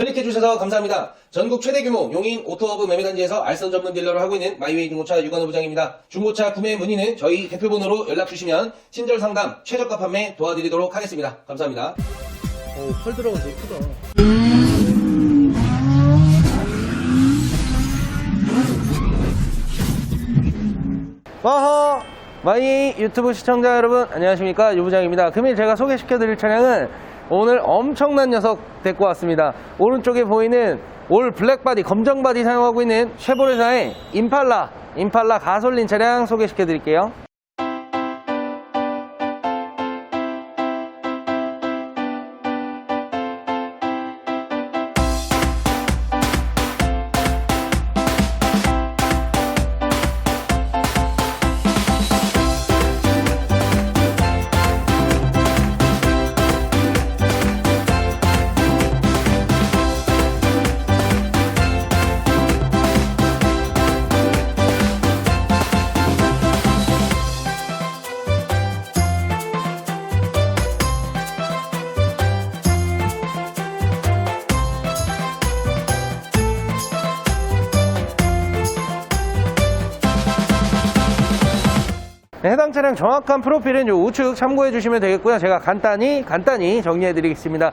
클릭해 주셔서 감사합니다. 전국 최대 규모 용인 오토허브 매매단지에서 알선 전문 딜러를 하고 있는 마이웨이 중고차 유관호 부장입니다. 중고차 구매 문의는 저희 대표번호로 연락 주시면 친절 상담, 최저가 판매 도와드리도록 하겠습니다. 감사합니다. 어, 펄 들어가 되게 크다. 와허 마이 유튜브 시청자 여러분 안녕하십니까 유부장입니다 금일 제가 소개시켜 드릴 차량은 오늘 엄청난 녀석 데리고 왔습니다. 오른쪽에 보이는 올 블랙바디 검정바디 사용하고 있는 쉐보레사의 임팔라 임팔라 가솔린 차량 소개시켜 드릴게요 해당 차량 정확한 프로필은 요 우측 참고해 주시면 되겠고요. 제가 간단히 간단히 정리해 드리겠습니다.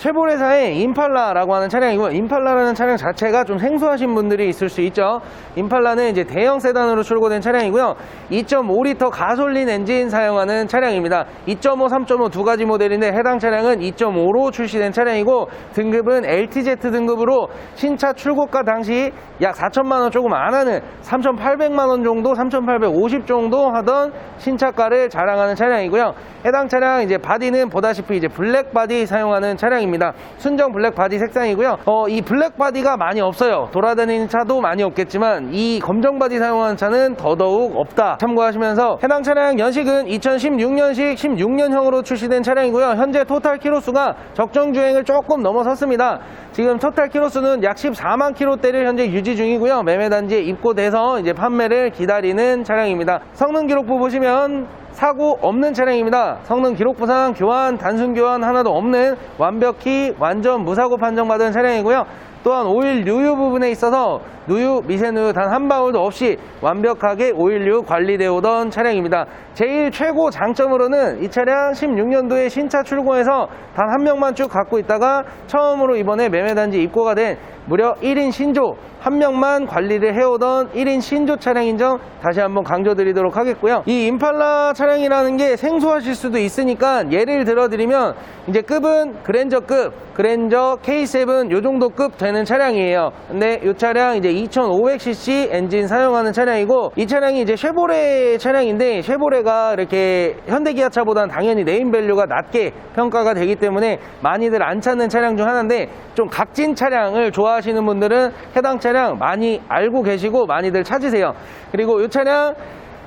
쉐보레사의 임팔라라고 하는 차량이고요. 임팔라라는 차량 자체가 좀 생소하신 분들이 있을 수 있죠. 임팔라는 이제 대형 세단으로 출고된 차량이고요. 2.5리터 가솔린 엔진 사용하는 차량입니다. 2.5, 3.5 두 가지 모델인데 해당 차량은 2.5로 출시된 차량이고 등급은 LTZ 등급으로 신차 출고가 당시 약 4천만 원 조금 안 하는 3,800만 원 정도, 3,850 정도 하던 신차가를 자랑하는 차량이고요. 해당 차량 이제 바디는 보다시피 이제 블랙 바디 사용하는 차량입니다. 순정 블랙 바디 색상이고요. 어, 이 블랙 바디가 많이 없어요. 돌아다니는 차도 많이 없겠지만 이 검정 바디 사용하는 차는 더더욱 없다. 참고하시면서 해당 차량 연식은 2016년식 16년형으로 출시된 차량이고요. 현재 토탈 키로수가 적정 주행을 조금 넘어섰습니다. 지금 토탈 키로수는 약 14만 킬로대를 현재 유지 중이고요. 매매 단지에 입고돼서 이제 판매를 기다리는 차량입니다. 성능 기록부 보시면 사고 없는 차량입니다. 성능 기록 부상 교환, 단순 교환 하나도 없는 완벽히 완전 무사고 판정받은 차량이고요. 또한 오일 누유 부분에 있어서 누유, 미세누유 단 한 방울도 없이 완벽하게 오일류 관리되어 오던 차량입니다. 제일 최고 장점으로는 이 차량 16년도에 신차 출고해서 단 한 명만 쭉 갖고 있다가 처음으로 이번에 매매단지 입고가 된 무려 1인 신조 한 명만 관리를 해오던 1인 신조 차량인 점 다시 한번 강조드리도록 하겠고요. 이 임팔라 차량이라는 게 생소하실 수도 있으니까 예를 들어드리면 이제 급은 그랜저급, 그랜저 K7 요 정도 급 되는 차량이에요. 근데 이 차량 이제 2500cc 엔진 사용하는 차량이고 이 차량이 이제 쉐보레 차량인데 쉐보레가 이렇게 현대기아차보다는 당연히 네임밸류가 낮게 평가가 되기 때문에 많이들 안 찾는 차량 중 하나인데 좀 각진 차량을 좋아하시는 분들은 해당 차량 많이 알고 계시고 많이들 찾으세요. 그리고 이 차량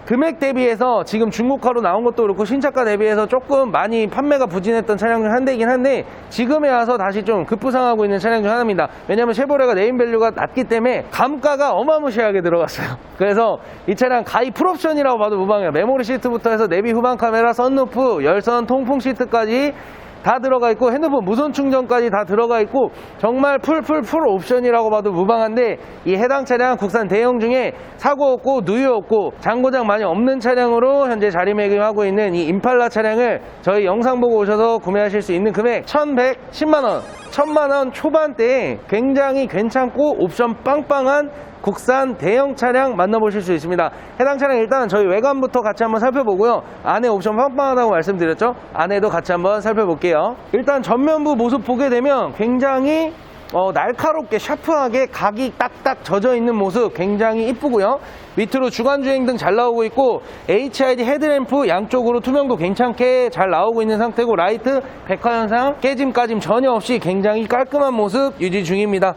금액 대비해서 지금 중고가로 나온 것도 그렇고 신차가 대비해서 조금 많이 판매가 부진했던 차량 중 한 대이긴 한데 지금에 와서 다시 좀 급부상하고 있는 차량 중 하나입니다. 왜냐하면 쉐보레가 네임밸류가 낮기 때문에 감가가 어마무시하게 들어갔어요. 그래서 이 차량 가입 풀옵션이라고 봐도 무방해요. 메모리 시트부터 해서 내비 후방 카메라, 썬루프, 열선, 통풍 시트까지 다 들어가 있고 핸드폰 무선 충전까지 다 들어가 있고 정말 풀풀 풀 옵션이라고 봐도 무방한데 이 해당 차량 국산 대형 중에 사고 없고 누유 없고 장고장 많이 없는 차량으로 현재 자리매김하고 있는 이 임팔라 차량을 저희 영상 보고 오셔서 구매하실 수 있는 금액 1110만원 1000만원 초반대에 굉장히 괜찮고 옵션 빵빵한 국산 대형 차량 만나보실 수 있습니다. 해당 차량 일단 저희 외관부터 같이 한번 살펴보고요. 안에 옵션 빵빵하다고 말씀드렸죠? 안에도 같이 한번 살펴볼게요. 일단 전면부 모습 보게 되면 굉장히 어, 날카롭게 샤프하게 각이 딱딱 젖어 있는 모습 굉장히 이쁘고요. 밑으로 주간주행 등 잘 나오고 있고 HID 헤드램프 양쪽으로 투명도 괜찮게 잘 나오고 있는 상태고 라이트 백화 현상 깨짐 까짐 전혀 없이 굉장히 깔끔한 모습 유지 중입니다.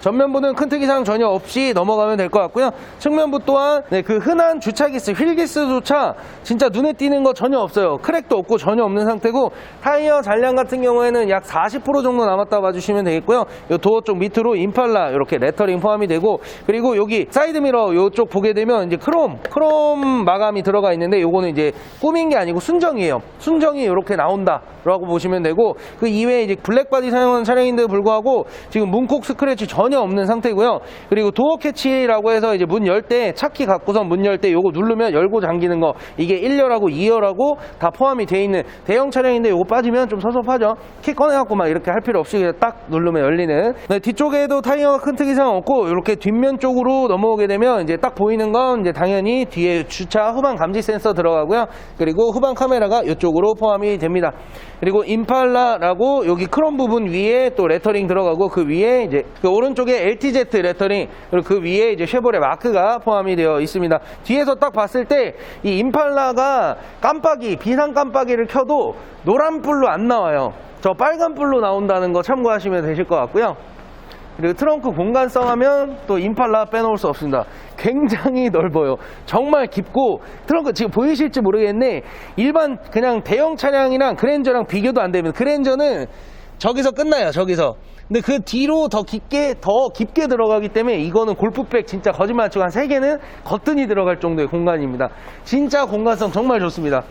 전면부는 큰 특이 사항 전혀 없이 넘어가면 될 것 같고요. 측면부 또한 네, 그 흔한 주차기스, 휠기스조차 진짜 눈에 띄는 거 전혀 없어요. 크랙도 없고 전혀 없는 상태고 타이어 잔량 같은 경우에는 약 40% 정도 남았다 봐주시면 되겠고요. 이 도어 쪽 밑으로 임팔라 이렇게 레터링 포함이 되고 그리고 여기 사이드 미러 이쪽 보게 되면 이제 크롬 크롬 마감이 들어가 있는데 요거는 이제 꾸민 게 아니고 순정이에요. 순정이 이렇게 나온다라고 보시면 되고 그 이외에 이제 블랙 바디 사용하는 차량인데도 불구하고 지금 문콕 스크래치 전혀 없는 상태고요. 그리고 도어 캐치라고 해서 이제 문 열 때 차키 갖고선 문열 때 요거 누르면 열고 잠기는 거 이게 1열하고 2열하고 다 포함이 돼 있는 대형 차량인데 요거 빠지면 좀 섭섭하죠. 키 꺼내갖고 막 이렇게 할 필요 없이 그냥 딱 누르면 열리는. 네, 뒤쪽에도 타이어가 큰 특이사항 없고 이렇게 뒷면 쪽으로 넘어오게 되면 이제 딱 보이는 건 이제 당연히 뒤에 주차 후방 감지 센서 들어가고요. 그리고 후방 카메라가 이쪽으로 포함이 됩니다. 그리고 임팔라라고 여기 크롬 부분 위에 또 레터링 들어가고 그 위에 이제 그 오른쪽에 LTZ 레터링 그리고 그 위에 이제 쉐보레 마크가 포함이 되어 있습니다. 뒤에서 딱 봤을 때 이 임팔라가 깜빡이 비상 깜빡이를 켜도 노란 불로 안 나와요. 저 빨간 불로 나온다는 거 참고하시면 되실 것 같고요. 그리고 트렁크 공간성 하면 또 임팔라 빼놓을 수 없습니다. 굉장히 넓어요. 정말 깊고 트렁크 지금 보이실지 모르겠네. 일반 그냥 대형 차량이랑 그랜저랑 비교도 안 되면 그랜저는 저기서 끝나요. 저기서. 근데 그 뒤로 더 깊게 더 깊게 들어가기 때문에 이거는 골프백 진짜 거짓말 치고 한 3개는 거뜬히 들어갈 정도의 공간입니다. 진짜 공간성 정말 좋습니다.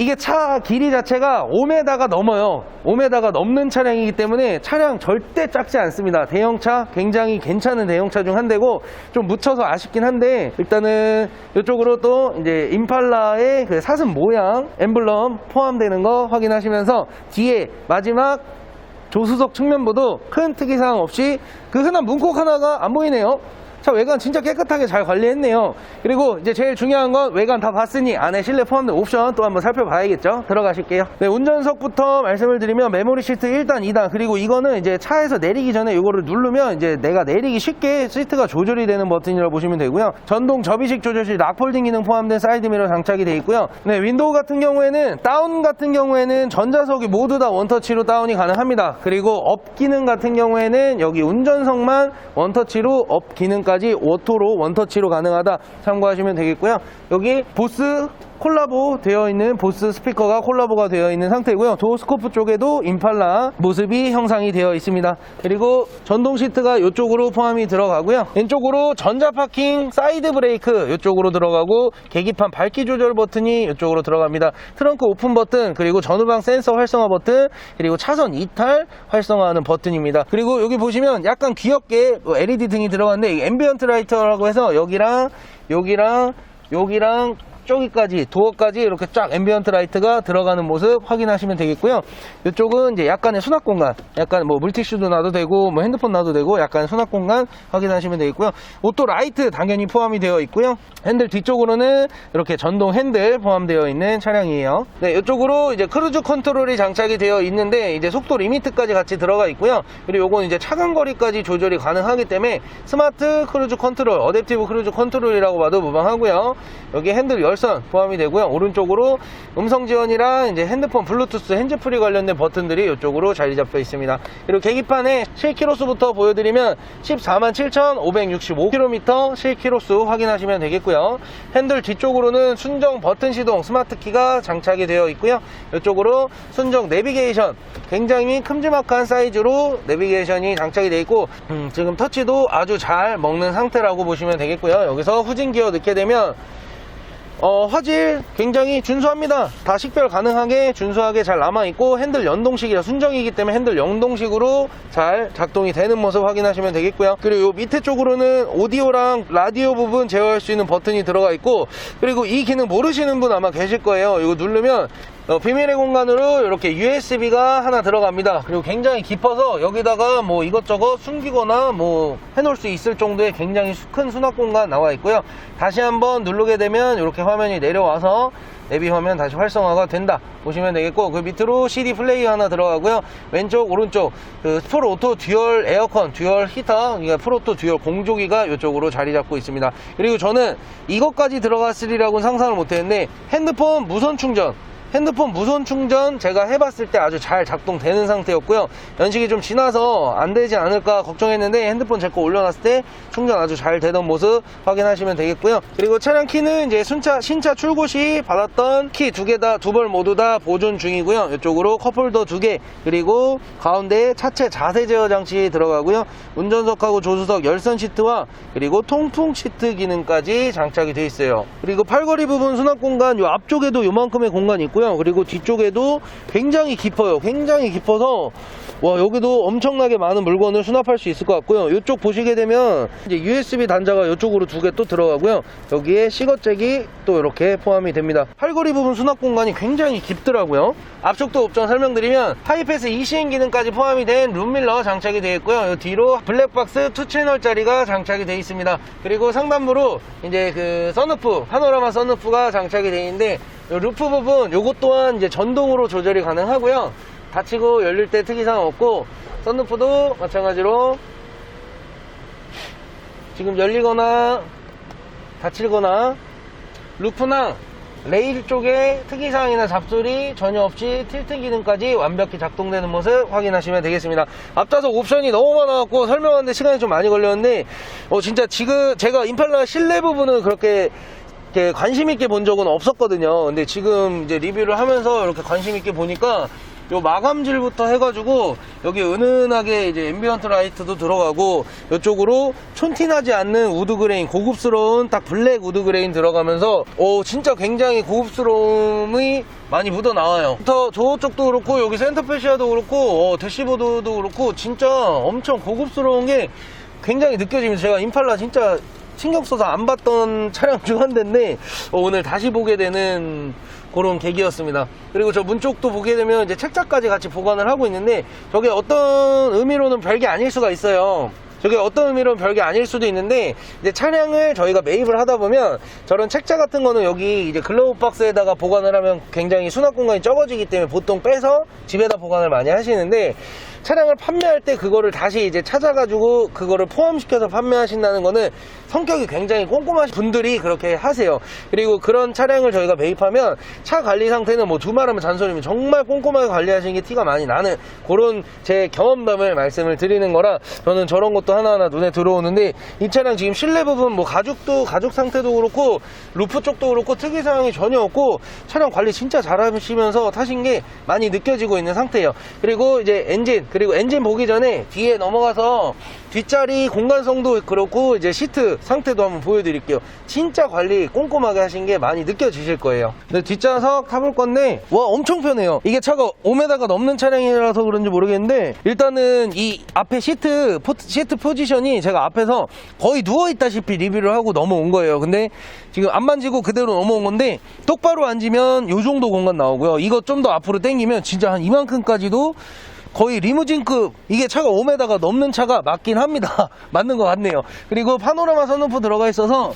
이게 차 길이 자체가 5m가 넘어요. 5m가 넘는 차량이기 때문에 차량 절대 작지 않습니다. 대형차 굉장히 괜찮은 대형차 중 한 대고 좀 묻혀서 아쉽긴 한데 일단은 이쪽으로 또 이제 임팔라의 그 사슴 모양 엠블럼 포함되는 거 확인하시면서 뒤에 마지막 조수석 측면부도 큰 특이사항 없이 그 흔한 문콕 하나가 안 보이네요. 차 외관 진짜 깨끗하게 잘 관리했네요. 그리고 이제 제일 중요한 건 외관 다 봤으니 안에 실내 포함된 옵션 또 한번 살펴봐야겠죠. 들어가실게요. 네, 운전석부터 말씀을 드리면 메모리 시트 1단, 2단 그리고 이거는 이제 차에서 내리기 전에 이거를 누르면 이제 내가 내리기 쉽게 시트가 조절이 되는 버튼이라고 보시면 되고요. 전동 접이식 조절실 락폴딩 기능 포함된 사이드미러 장착이 되어 있고요. 네, 윈도우 같은 경우에는 다운 같은 경우에는 전자석이 모두 다 원터치로 다운이 가능합니다. 그리고 업 기능 같은 경우에는 여기 운전석만 원터치로 업 기능까지 오토로 원터치로 가능하다 참고하시면 되겠고요. 여기 보스 콜라보 되어 있는 보스 스피커가 콜라보가 되어 있는 상태고요. 도어 스코프 쪽에도 임팔라 모습이 형상이 되어 있습니다. 그리고 전동 시트가 이쪽으로 포함이 들어가고요. 왼쪽으로 전자 파킹 사이드 브레이크 이쪽으로 들어가고 계기판 밝기 조절 버튼이 이쪽으로 들어갑니다. 트렁크 오픈 버튼 그리고 전후방 센서 활성화 버튼 그리고 차선 이탈 활성화하는 버튼입니다. 그리고 여기 보시면 약간 귀엽게 뭐 LED 등이 들어갔는데 이 앰비언트 라이터라고 해서 여기랑 여기랑 여기랑 저기까지 도어까지 이렇게 쫙 앰비언트 라이트가 들어가는 모습 확인하시면 되겠고요. 이쪽은 이제 약간의 수납 공간, 약간 뭐 물티슈도 놔도 되고 뭐 핸드폰 놔도 되고 약간 수납 공간 확인하시면 되겠고요. 오토 라이트 당연히 포함이 되어 있고요. 핸들 뒤쪽으로는 이렇게 전동 핸들 포함되어 있는 차량이에요. 네, 이쪽으로 이제 크루즈 컨트롤이 장착이 되어 있는데 이제 속도 리미트까지 같이 들어가 있고요. 그리고 요건 이제 차간 거리까지 조절이 가능하기 때문에 스마트 크루즈 컨트롤, 어댑티브 크루즈 컨트롤이라고 봐도 무방하고요. 여기 핸들 열선 포함이 되고요. 오른쪽으로 음성 지원이랑 이제 핸드폰 블루투스 핸즈프리 관련된 버튼들이 이쪽으로 자리 잡혀 있습니다. 그리고 계기판에 실키로수부터 보여드리면 14만 7,565km 실키로수 확인하시면 되겠고요. 핸들 뒤쪽으로는 순정 버튼 시동 스마트 키가 장착이 되어 있고요. 이쪽으로 순정 내비게이션 굉장히 큼지막한 사이즈로 내비게이션이 장착이 되어 있고 음, 지금 터치도 아주 잘 먹는 상태라고 보시면 되겠고요. 여기서 후진 기어 넣게 되면 어, 화질 굉장히 준수합니다. 다 식별 가능하게 준수하게 잘 남아있고 핸들 연동식이라 순정이기 때문에 핸들 연동식으로 잘 작동이 되는 모습 확인하시면 되겠고요. 그리고 요 밑에 쪽으로는 오디오랑 라디오 부분 제어할 수 있는 버튼이 들어가 있고 그리고 이 기능 모르시는 분 아마 계실 거예요. 이거 누르면 어, 비밀의 공간으로 이렇게 USB가 하나 들어갑니다. 그리고 굉장히 깊어서 여기다가 뭐 이것저것 숨기거나 뭐 해놓을 수 있을 정도의 굉장히 수- 큰 수납 공간 나와 있고요. 다시 한번 누르게 되면 이렇게 화면이 내려와서 내비 화면 다시 활성화가 된다 보시면 되겠고 그 밑으로 CD 플레이 하나 들어가고요 왼쪽 오른쪽 그 프로토 듀얼 에어컨 듀얼 히터 그러니까 프로토 듀얼 공조기가 이쪽으로 자리 잡고 있습니다 그리고 저는 이것까지 들어갔으리라고는 상상을 못했는데 핸드폰 무선 충전 핸드폰 무선 충전 제가 해봤을 때 아주 잘 작동되는 상태였고요. 연식이 좀 지나서 안 되지 않을까 걱정했는데 핸드폰 제 거 올려놨을 때 충전 아주 잘 되던 모습 확인하시면 되겠고요. 그리고 차량 키는 이제 순차, 신차 출고 시 받았던 키 두 개 다, 두 벌 모두 다 보존 중이고요. 이쪽으로 컵홀더 두 개, 그리고 가운데 차체 자세 제어 장치 들어가고요. 운전석하고 조수석 열선 시트와 그리고 통풍 시트 기능까지 장착이 되어 있어요. 그리고 팔걸이 부분 수납 공간 요 앞쪽에도 요만큼의 공간이 있고 요. 그리고 뒤쪽에도 굉장히 깊어요. 굉장히 깊어서 와 여기도 엄청나게 많은 물건을 수납할 수 있을 것 같고요. 이쪽 보시게 되면 이제 USB 단자가 이쪽으로 두 개 또 들어가고요. 여기에 시거잭이 또 이렇게 포함이 됩니다. 팔걸이 부분 수납 공간이 굉장히 깊더라고요. 앞쪽도 옵션 설명드리면 하이패스 ECN 기능까지 포함이 된 룸밀러 장착이 되어 있고요. 이 뒤로 블랙박스 2채널짜리가 장착이 되어 있습니다. 그리고 상단부로 이제 그 선루프, 파노라마 선루프가 장착이 되어 있는데 이 루프 부분 요것 또한 이제 전동으로 조절이 가능하고요. 닫히고 열릴 때 특이사항 없고 썬루프도 마찬가지로 지금 열리거나 닫히거나 루프나 레일 쪽에 특이사항이나 잡소리 전혀 없이 틸트 기능까지 완벽히 작동되는 모습 확인하시면 되겠습니다. 앞좌석 옵션이 너무 많아갖고 설명하는데 시간이 좀 많이 걸렸는데 어 진짜 지금 제가 임팔라 실내 부분은 그렇게 이렇게 관심 있게 본 적은 없었거든요. 근데 지금 이제 리뷰를 하면서 이렇게 관심 있게 보니까 요 마감질부터 해가지고 여기 은은하게 이제 앰비언트 라이트도 들어가고 이쪽으로 촌티나지 않는 우드 그레인 고급스러운 딱 블랙 우드 그레인 들어가면서 오 진짜 굉장히 고급스러움이 많이 묻어 나와요. 더 저쪽도 그렇고 여기 센터 페시아도 그렇고 어, 대시보드도 그렇고 진짜 엄청 고급스러운 게 굉장히 느껴집니다. 제가 임팔라 진짜 신경 써서 안 봤던 차량 중 한 대인데 어, 오늘 다시 보게 되는 그런 계기였습니다. 그리고 저 문 쪽도 보게 되면 이제 책자까지 같이 보관을 하고 있는데 저게 어떤 의미로는 별게 아닐 수가 있어요. 저게 어떤 의미로는 별게 아닐 수도 있는데 이제 차량을 저희가 매입을 하다 보면 저런 책자 같은 거는 여기 이제 글로브 박스에다가 보관을 하면 굉장히 수납 공간이 적어지기 때문에 보통 빼서 집에다 보관을 많이 하시는데 차량을 판매할 때 그거를 다시 이제 찾아가지고 그거를 포함시켜서 판매하신다는 거는 성격이 굉장히 꼼꼼하신 분들이 그렇게 하세요. 그리고 그런 차량을 저희가 매입하면 차 관리 상태는 뭐 두말하면 잔소리면 정말 꼼꼼하게 관리하시는 게 티가 많이 나는 그런 제 경험담을 말씀을 드리는 거라 저는 저런 것도 하나하나 눈에 들어오는데 이 차량 지금 실내 부분 뭐 가죽도 가죽 상태도 그렇고 루프 쪽도 그렇고 특이 사항이 전혀 없고 차량 관리 진짜 잘하시면서 타신 게 많이 느껴지고 있는 상태예요. 그리고 이제 엔진 그리고 엔진 보기 전에 뒤에 넘어가서 뒷자리 공간성도 그렇고 이제 시트 상태도 한번 보여드릴게요. 진짜 관리 꼼꼼하게 하신 게 많이 느껴지실 거예요. 근데 뒷좌석 타볼 건데 와 엄청 편해요. 이게 차가 5m가 넘는 차량이라서 그런지 모르겠는데 일단은 이 앞에 시트 포, 시트 포지션이 제가 앞에서 거의 누워 있다시피 리뷰를 하고 넘어온 거예요. 근데 지금 안 만지고 그대로 넘어온 건데 똑바로 앉으면 요 정도 공간 나오고요. 이거 좀 더 앞으로 당기면 진짜 한 이만큼까지도 거의 리무진급 이게 차가 5m가 넘는 차가 맞긴 합니다 맞는 것 같네요 그리고 파노라마 선루프 들어가 있어서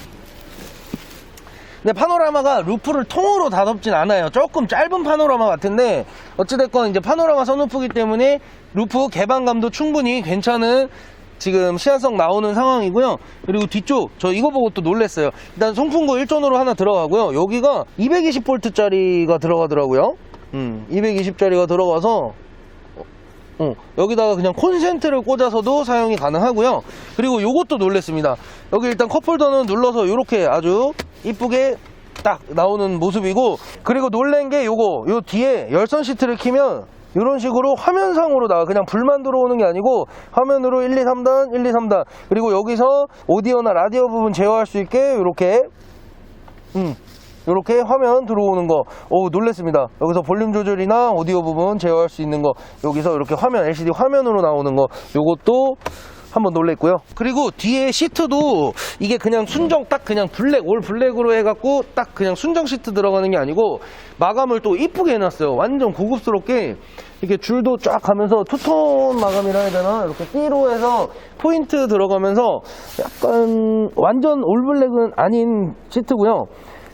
근데 파노라마가 루프를 통으로 다 덮진 않아요 조금 짧은 파노라마 같은데 어찌됐건 이제 파노라마 선루프기 때문에 루프 개방감도 충분히 괜찮은 지금 시야성 나오는 상황이고요. 그리고 뒤쪽 저 이거 보고 또 놀랬어요. 일단 송풍구 1전으로 하나 들어가고요. 여기가 220V짜리가 들어가더라고요. 음, 220짜리가 들어가서 어, 여기다가 그냥 콘센트를 꽂아서도 사용이 가능하고요. 그리고 요것도 놀랬습니다. 여기 일단 컵홀더는 눌러서 이렇게 아주 이쁘게 딱 나오는 모습이고 그리고 놀란 게 요거 요 뒤에 열선 시트를 키면 이런 식으로 화면상으로 나와 그냥 불만 들어오는 게 아니고 화면으로 1, 2, 3단 1, 2, 3단 그리고 여기서 오디오나 라디오 부분 제어할 수 있게 이렇게 음, 이렇게 화면 들어오는 거, 오 놀랬습니다. 여기서 볼륨 조절이나 오디오 부분 제어할 수 있는 거, 여기서 이렇게 화면 LCD 화면으로 나오는 거, 요것도 한번 놀랬고요. 그리고 뒤에 시트도 이게 그냥 순정 딱 그냥 블랙 올 블랙으로 해갖고 딱 그냥 순정 시트 들어가는 게 아니고 마감을 또 이쁘게 해놨어요. 완전 고급스럽게 이렇게 줄도 쫙 가면서 투톤 마감이라 해야 되나 이렇게 띠로 해서 포인트 들어가면서 약간 완전 올 블랙은 아닌 시트고요.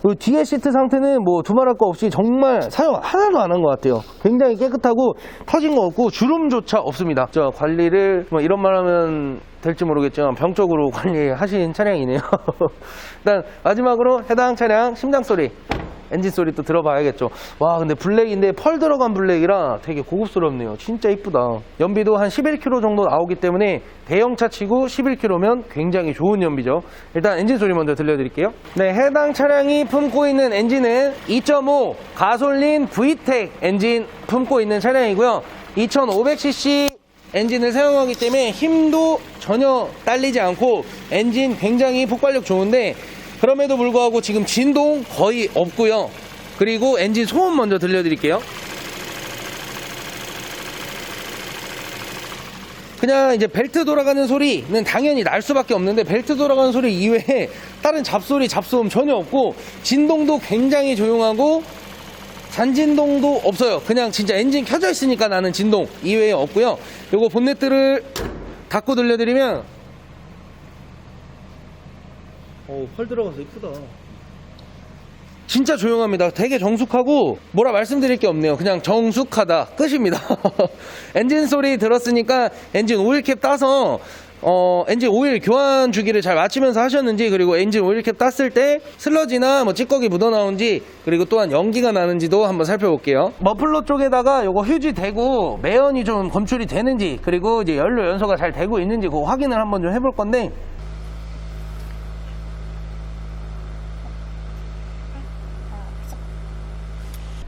그 뒤에 시트 상태는 뭐 두말할 거 없이 정말 사용 하나도 안 한 것 같아요. 굉장히 깨끗하고 터진 거 없고 주름조차 없습니다. 저 관리를 뭐 이런 말 하면 될지 모르겠지만 병적으로 관리하신 차량이네요. 일단 마지막으로 해당 차량 심장 소리 엔진 소리 또 들어봐야겠죠. 와, 근데 블랙인데 펄 들어간 블랙이라 되게 고급스럽네요. 진짜 이쁘다. 연비도 한 11km 정도 나오기 때문에 대형차 치고 11km면 굉장히 좋은 연비죠. 일단 엔진 소리 먼저 들려드릴게요. 네, 해당 차량이 품고 있는 엔진은 2.5 가솔린 VTEC 엔진 품고 있는 차량이고요. 2500cc 엔진을 사용하기 때문에 힘도 전혀 딸리지 않고 엔진 굉장히 폭발력 좋은데 그럼에도 불구하고 지금 진동 거의 없고요. 그리고 엔진 소음 먼저 들려드릴게요. 그냥 이제 벨트 돌아가는 소리는 당연히 날 수밖에 없는데 벨트 돌아가는 소리 이외에 다른 잡소리, 잡소음 전혀 없고 진동도 굉장히 조용하고 잔진동도 없어요. 그냥 진짜 엔진 켜져 있으니까 나는 진동 이외에 없고요. 요거 본네트를 닫고 들려드리면 어, 펄 들어가서 이쁘다. 진짜 조용합니다. 되게 정숙하고 뭐라 말씀드릴 게 없네요. 그냥 정숙하다 끝입니다. 엔진 소리 들었으니까 엔진 오일캡 따서 어, 엔진 오일 교환 주기를 잘 맞추면서 하셨는지 그리고 엔진 오일캡 땄을 때 슬러지나 뭐 찌꺼기 묻어나온지 그리고 또한 연기가 나는지도 한번 살펴볼게요. 머플러 쪽에다가 요거 휴지 대고 매연이 좀 검출이 되는지 그리고 이제 연료 연소가 잘 되고 있는지 그거 확인을 한번 좀 해볼 건데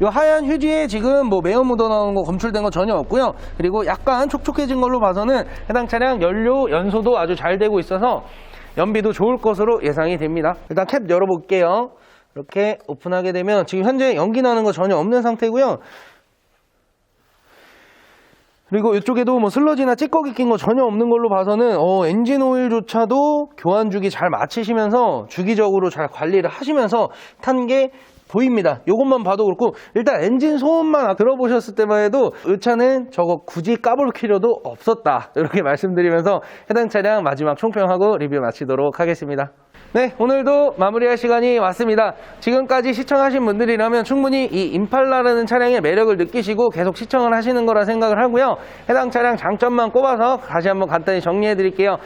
요 하얀 휴지에 지금 뭐 매연 묻어 나온 거 검출된 거 전혀 없고요. 그리고 약간 촉촉해진 걸로 봐서는 해당 차량 연료 연소도 아주 잘 되고 있어서 연비도 좋을 것으로 예상이 됩니다. 일단 캡 열어볼게요. 이렇게 오픈하게 되면 지금 현재 연기 나는 거 전혀 없는 상태고요. 그리고 이쪽에도 뭐 슬러지나 찌꺼기 낀 거 전혀 없는 걸로 봐서는 어, 엔진 오일조차도 교환 주기 잘 마치시면서 주기적으로 잘 관리를 하시면서 탄 게 보입니다. 이것만 봐도 그렇고 일단 엔진 소음만 들어보셨을 때만 해도 이 차는 저거 굳이 까볼 필요도 없었다. 이렇게 말씀드리면서 해당 차량 마지막 총평하고 리뷰 마치도록 하겠습니다. 네, 오늘도 마무리할 시간이 왔습니다. 지금까지 시청하신 분들이라면 충분히 이 임팔라라는 차량의 매력을 느끼시고 계속 시청을 하시는 거라 생각을 하고요. 해당 차량 장점만 꼽아서 다시 한번 간단히 정리해 드릴게요.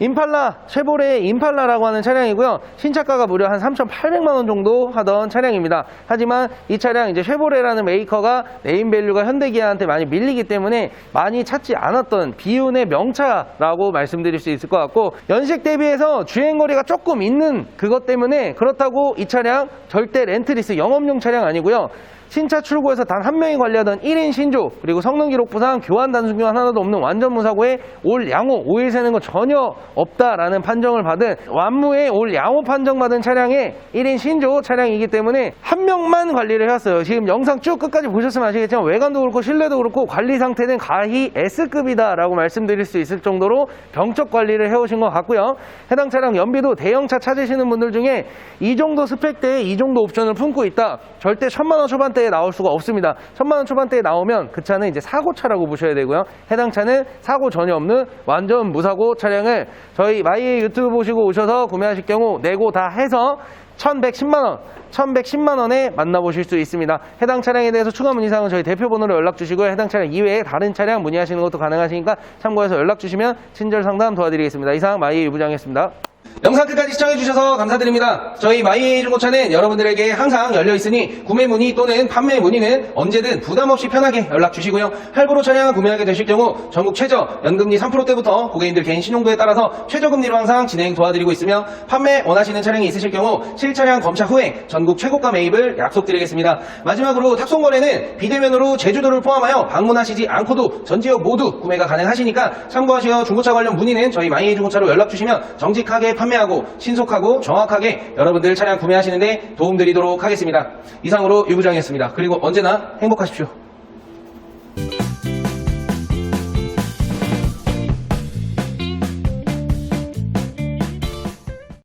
임팔라, 쉐보레의 임팔라라고 하는 차량이고요. 신차가가 무려 한 3,800만 원 정도 하던 차량입니다. 하지만 이 차량 이제 쉐보레라는 메이커가 네임밸류가 현대기아한테 많이 밀리기 때문에 많이 찾지 않았던 비운의 명차라고 말씀드릴 수 있을 것 같고 연식 대비해서 주행거리가 조금 있는 그것 때문에 그렇다고 이 차량 절대 렌트리스 영업용 차량 아니고요. 신차 출고에서 단 한 명이 관리하던 1인 신조 그리고 성능 기록부상 교환 단순 교환 하나도 없는 완전 무사고에 올 양호 오일 새는 거 전혀 없다라는 판정을 받은 완무에 올 양호 판정받은 차량의 1인 신조 차량이기 때문에 한 명만 관리를 해왔어요. 지금 영상 쭉 끝까지 보셨으면 아시겠지만 외관도 그렇고 실내도 그렇고 관리 상태는 가히 S급이다라고 말씀드릴 수 있을 정도로 병적 관리를 해오신 것 같고요. 해당 차량 연비도 대형차 찾으시는 분들 중에 이 정도 스펙대에 이 정도 옵션을 품고 있다. 절대 천만 원 초반 대에 나올 수가 없습니다. 천만 원 초반대에 나오면 그 차는 이제 사고차라고 보셔야 되고요. 해당 차는 사고 전혀 없는 완전 무사고 차량을 저희 마이의 유튜브 보시고 오셔서 구매하실 경우 내고 다 해서 1110만 원, 1110만 원에 만나보실 수 있습니다. 해당 차량에 대해서 추가 문의 사항은 저희 대표 번호로 연락 주시고요. 해당 차량 이외에 다른 차량 문의하시는 것도 가능하시니까 참고해서 연락 주시면 친절 상담 도와드리겠습니다. 이상 마이의 유부장이었습니다. 영상 끝까지 시청해주셔서 감사드립니다. 저희 마이에이 중고차는 여러분들에게 항상 열려있으니 구매 문의 또는 판매 문의는 언제든 부담없이 편하게 연락 주시고요. 할부로 차량을 구매하게 되실 경우 전국 최저 연금리 3%대부터 고객님들 개인 신용도에 따라서 최저금리로 항상 진행 도와드리고 있으며 판매 원하시는 차량이 있으실 경우 실차량 검차 후에 전국 최고가 매입을 약속드리겠습니다. 마지막으로 탁송거래는 비대면으로 제주도를 포함하여 방문하시지 않고도 전 지역 모두 구매가 가능하시니까 참고하시어 중고차 관련 문의는 저희 마이에이 중고차로 연락 주시면 정직하 게 판매하고 신속하고 정확하게 여러분들 차량 구매하시는데 도움드리도록 하겠습니다. 이상으로 유부장이었습니다. 그리고 언제나 행복하십시오.